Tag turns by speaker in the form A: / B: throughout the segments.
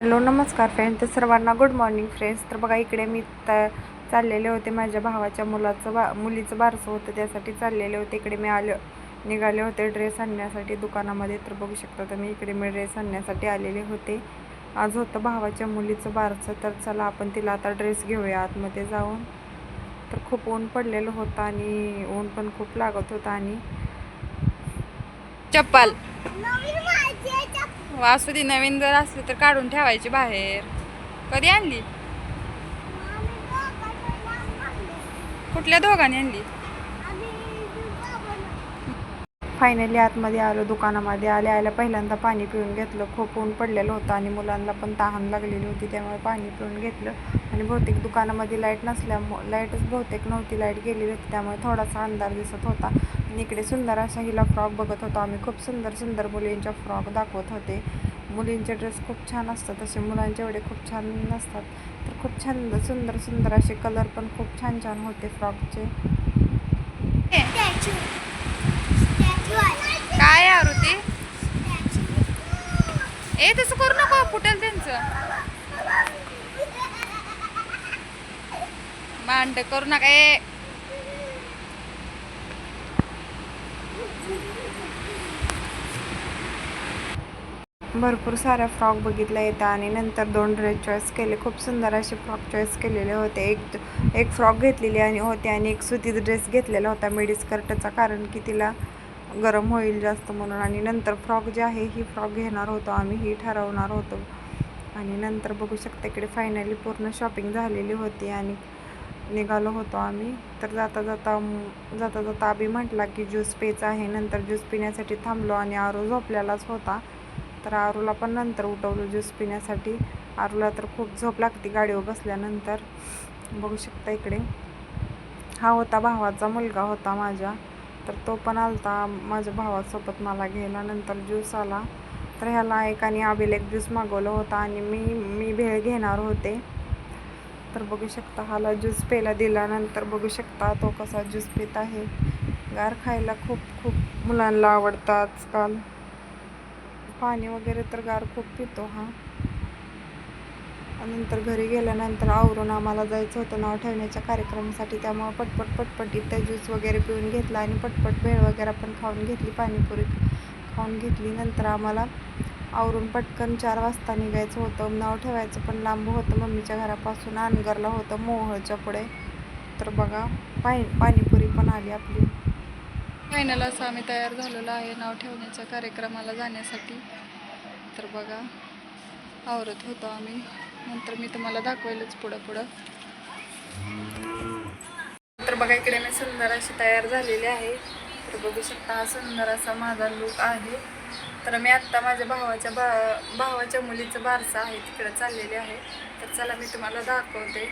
A: Hello नमस्कार friend तर सर्वांना गुड मॉर्निंग फ्रेंड्स तर बघा इकडे मी त चाललेले होते माझ्या भावाच्या मुलाचं बा मुलीचं बारसं होतं त्यासाठी चाललेले होते. इकडे मी आलं निघाले होते ड्रेस आणण्यासाठी दुकानामध्ये. तर बघू शकता तुम्ही इकडे मी ड्रेस आणण्यासाठी आलेले होते. आज होतं भावाच्या मुलीचं बारसं तर चला आपण तिला आता ड्रेस घेऊया आतमध्ये जाऊन. तर खूप ऊन पडलेलं होतं आणि ऊन पण खूप लागत होतं आणि चप्पल. वासुदी नवीन जर असली तर काढून ठेवायची बाहेर. कधी आणली? कुठल्या दोघांनी आणली? फायनली आतमध्ये आलो दुकानामध्ये आले. आल्या पहिल्यांदा पाणी पिऊन घेतलं. खूप ऊन पडलेलं होतं आणि मुलांना पण तहान लागलेली होती त्यामुळे पाणी पिऊन घेतलं. आणि बहुतेक दुकानामध्ये लाइट नसल्यामुळे लाईटच बहुतेक नव्हती लाइट गेलेली होती त्यामुळे थोडासा अंधार दिसत होता. इकडे सुंदर असा हिला फ्रॉक बघत होतो. आम्ही खूप सुंदर सुंदर मुलींच्या फ्रॉक दाखवत होते. मुलींचे ड्रेस खूप छान असतात. तसे मुलांचे एवढे खूप छान नसतात. तर खूप छान सुंदर सुंदर असे कलर पण खूप छान छान होते फ्रॉकचे. काय आरुती? ए तसं करू नको फुटेल त्यांचं. मांड करू नका. ए भरपूर साऱ्या फ्रॉक बघितल्या येतात आणि नंतर दोन ड्रेस चॉईस केले. खूप सुंदर असे फ्रॉक चॉईस केलेले होते. एक एक फ्रॉक घेतलेली आणि होते आणि एक सुतीचा ड्रेस घेतलेला होता. मिडी स्कर्टचा कारण की तिला गरम होईल जास्त म्हणून आणि नंतर फ्रॉक जे आहे ही फ्रॉक घेणार होतो आम्ही ही ठरवणार होतो. आणि नंतर बघू शकता इकडे फायनली पूर्ण शॉपिंग झालेली होती आणि निघालो होतो आम्ही. तर जाता जाता जाता जाता आम्ही म्हटला की ज्यूस पेच आहे. नंतर ज्यूस पिण्यासाठी थांबलो आणि आरो झोपल्यालाच होता. तर आरूला पण नंतर उठवलं ज्यूस पिण्यासाठी. आरूला तर खूप झोप लागते गाडीवर बसल्यानंतर. बघू शकता इकडे. हा होता भावाचा मुलगा होता माझ्या. तर तो पण आलता माझ्या भावासोबत मला घ्यायला. नंतर ज्यूस आला. तर ह्याला एकाने आबिलेक एक ज्यूस मागवलं होता आणि मी मी भेळ घेणार होते. तर बघू शकता हाला ज्यूस प्यायला दिल्यानंतर बघू शकता तो कसा ज्यूस पित आहे. गार खायला खूप खूप मुलांना आवडतं आजकाल. पाणी वगैरे तर गार खूप पितो हा. नंतर घरी गेल्यानंतर आवरून आम्हाला जायचं होतं नाव ठेवण्याच्या कार्यक्रमासाठी. त्यामुळं पटपट पटपटीत त्या ज्यूस वगैरे पिऊन घेतला आणि पटपट भेळ वगैरे पण खाऊन घेतली पाणीपुरी खाऊन घेतली. नंतर आम्हाला आवरून पटकन चार वाजता निघायचं होतं. नाव ठेवायचं पण लांब होतं. मम्मीच्या घरापासून अनगरला होतं मोहळच्या पुढे. तर बघा पाणी पाणीपुरी पण आली आपली. फायनल असं आम्ही तयार झालेलो आहे नाव ठेवण्याच्या कार्यक्रमाला जाण्यासाठी. तर बघा आवरत होतो आम्ही. नंतर मी तुम्हाला दाखवेलच पुढं पुढं. तर बघा इकडे मी सुंदर अशी तयार झालेली आहे. तर बघू शकता हा सुंदर असा माझा लुक आहे. तर मी आत्ता माझ्या भावाच्या बा भावाच्या मुलीचं बारसा आहे तिकडे चाललेले आहे. तर चला मी तुम्हाला दाखवते.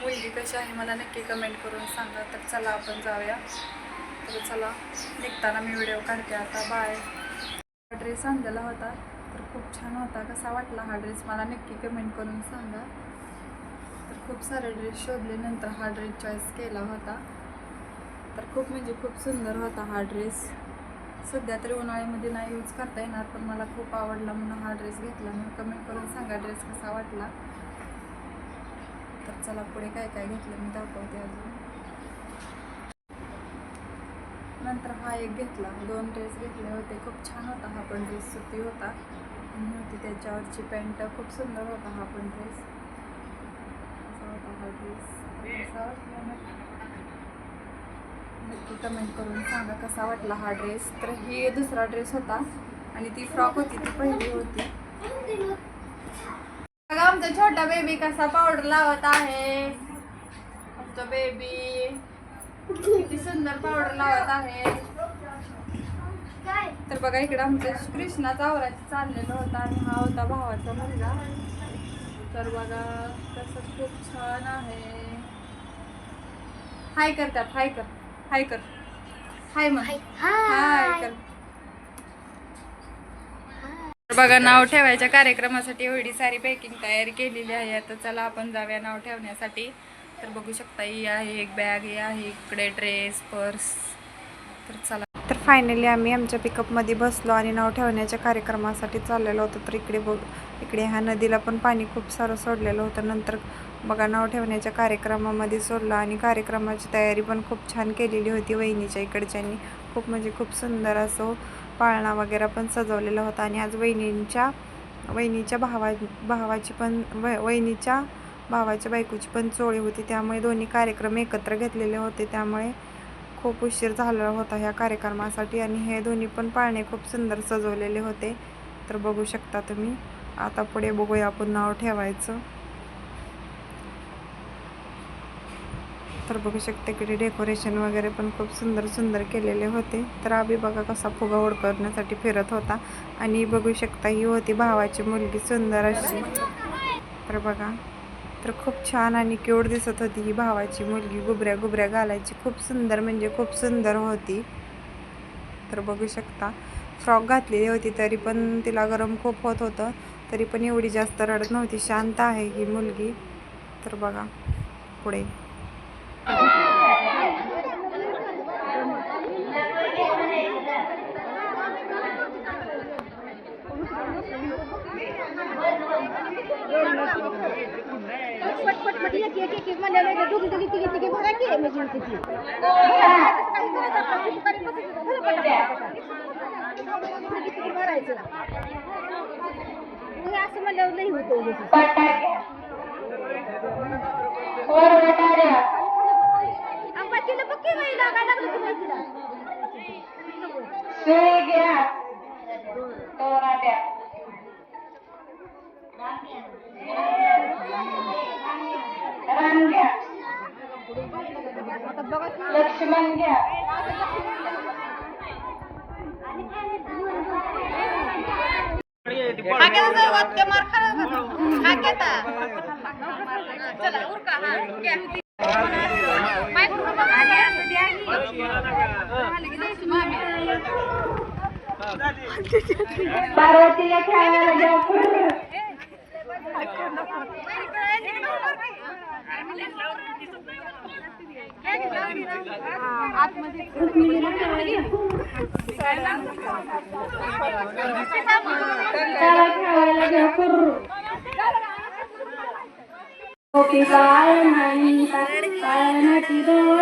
A: मुलगी कशी आहे मला नक्की कमेंट करून सांगा. तर चला आपण जाऊया. म्हटलं चला निघताना मी व्हिडिओ काढते आता बाय ड्रेस आणलेला होता तर खूप छान होता. कसा वाटला हा ड्रेस मला नक्की कमेंट करून सांगा. तर खूप सारे ड्रेस शोधले नंतर हा ड्रेस चॉईस केला होता. तर खूप म्हणजे खूप सुंदर होता हा ड्रेस सध्या तरी उन्हाळ्यामध्ये नाही यूज करता येणार पण मला खूप आवडला म्हणून हा ड्रेस घेतला. म्हणून कमेंट करून सांगा ड्रेस कसा वाटला. तर चला पुढे काय काय घेतलं मी दाखवते अजून. नंतर हा एक घेतला. दोन ड्रेस घेतले होते. खूप छान होता हा पण ड्रेस सुती होता. होती त्याच्यावरची पॅन्ट खूप सुंदर होता हा पण ड्रेस असा होता हा ड्रेस नक्की कमेंट करून सांगा कसा वाटला हा ड्रेस तर ही दुसरा ड्रेस होता. आणि ती फ्रॉक होती. ती पहिली होती. बघा आमचा छोटा बेबी कसा पावडर लावत आहे. आमचा बेबी किती सुंदर पावडर लावत आहे. तर बघा इकडे आमचं कृष्णाचा आवराचं चाललेलं होता आणि हा होता भावाचा मुलगा. तर बघा कसं खूप छान आहे. हाय कर त्यात हाय कर हाय कर. हाय मग हाय कर. तर बघा नाव ठेवायच्या कार्यक्रमासाठी एवढी सारी पॅकिंग तयारी केलेली आहे. आता चला आपण जाऊया नाव ठेवण्यासाठी. तर बघू शकता ही आहे एक बॅग ही आहे इकडे ड्रेस पर्स तर चला. तर फायनली आम्ही आमच्या पिकअपमध्ये बसलो आणि नाव ठेवण्याच्या कार्यक्रमासाठी चाललेलो होतो. तर इकडे बघ इकडे ह्या नदीला पण पाणी खूप सारं सोडलेलं होतं. नंतर बघा नाव ठेवण्याच्या कार्यक्रमामध्ये सोडलं आणि कार्यक्रमाची तयारी पण खूप छान केलेली होती वहिनीच्या इकडच्यांनी. खूप म्हणजे खूप सुंदर असं पाळणा वगैरे पण सजवलेला होता. आणि आज वहिनींच्या वहिनीच्या भावा भावाची पण व वहिनीच्या भावाच्या बायकोची पण चोळी होती. त्यामुळे दोन्ही कार्यक्रम एकत्र घेतलेले होते. त्यामुळे खूप उशीर झाला होता ह्या कार्यक्रमासाठी आणि हे दोन्ही पण पाळणे खूप सुंदर सजवलेले होते. तर बघू शकता तुम्ही. आता पुढे बघूया आपण नाव ठेवायचं. तर बघू शकता की डेकोरेशन वगैरे पण खूप सुंदर सुंदर केलेले होते. तर आम्ही बघा कसा फुगा ओढ करण्यासाठी फिरत होता. आणि बघू शकता ही होती भावाची मुलगी सुंदर अशी. तर बघा. तर खूप छान आणि क्यूट दिसत होती ही भावाची मुलगी. गुबऱ्या गुबऱ्या घालायची. खूप सुंदर म्हणजे खूप सुंदर होती. तर बघू शकता. फ्रॉक घातलेली होती तरी पण तिला गरम खूप होत होतं. तरी पण एवढी जास्त रडत नव्हती. शांत आहे ही मुलगी. तर बघा पुढे.
B: पट एक दोघी दोघी तिघी तिघी बघा की ती असं म्हणल्यावर नाही होतं उगाच. आंबा तिला बघ की बाई, लागायला लागलं की बाई तिला. आता बघा की.
C: लक्ष्मण घ्या. पार्वतीला खेळायला घ्या ओके काय नाही पाळण्याची दोरी
A: दोन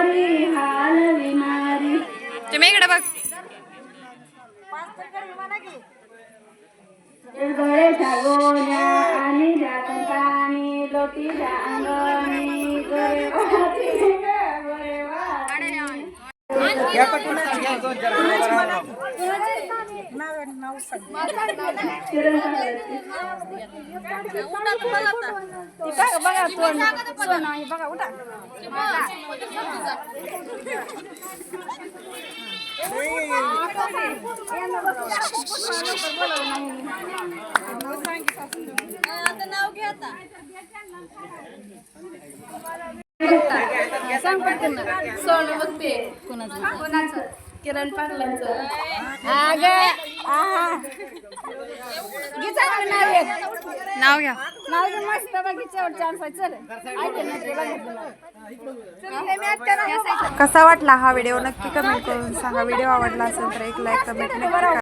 A: बघा
C: तोंड नाही बघा उठा नाव घे आता.
B: सोनं कोणाचं कोणाचं किरण पाटलांचं
A: नाव घ्या
B: नाव जर मस्त बघितलं चान्स आहे चल
A: कसा वाटला हा व्हिडिओ? नक्की कमेंट करून सांगा. व्हिडिओ आवडला असेल तर एक लाईक कमेंट नक्की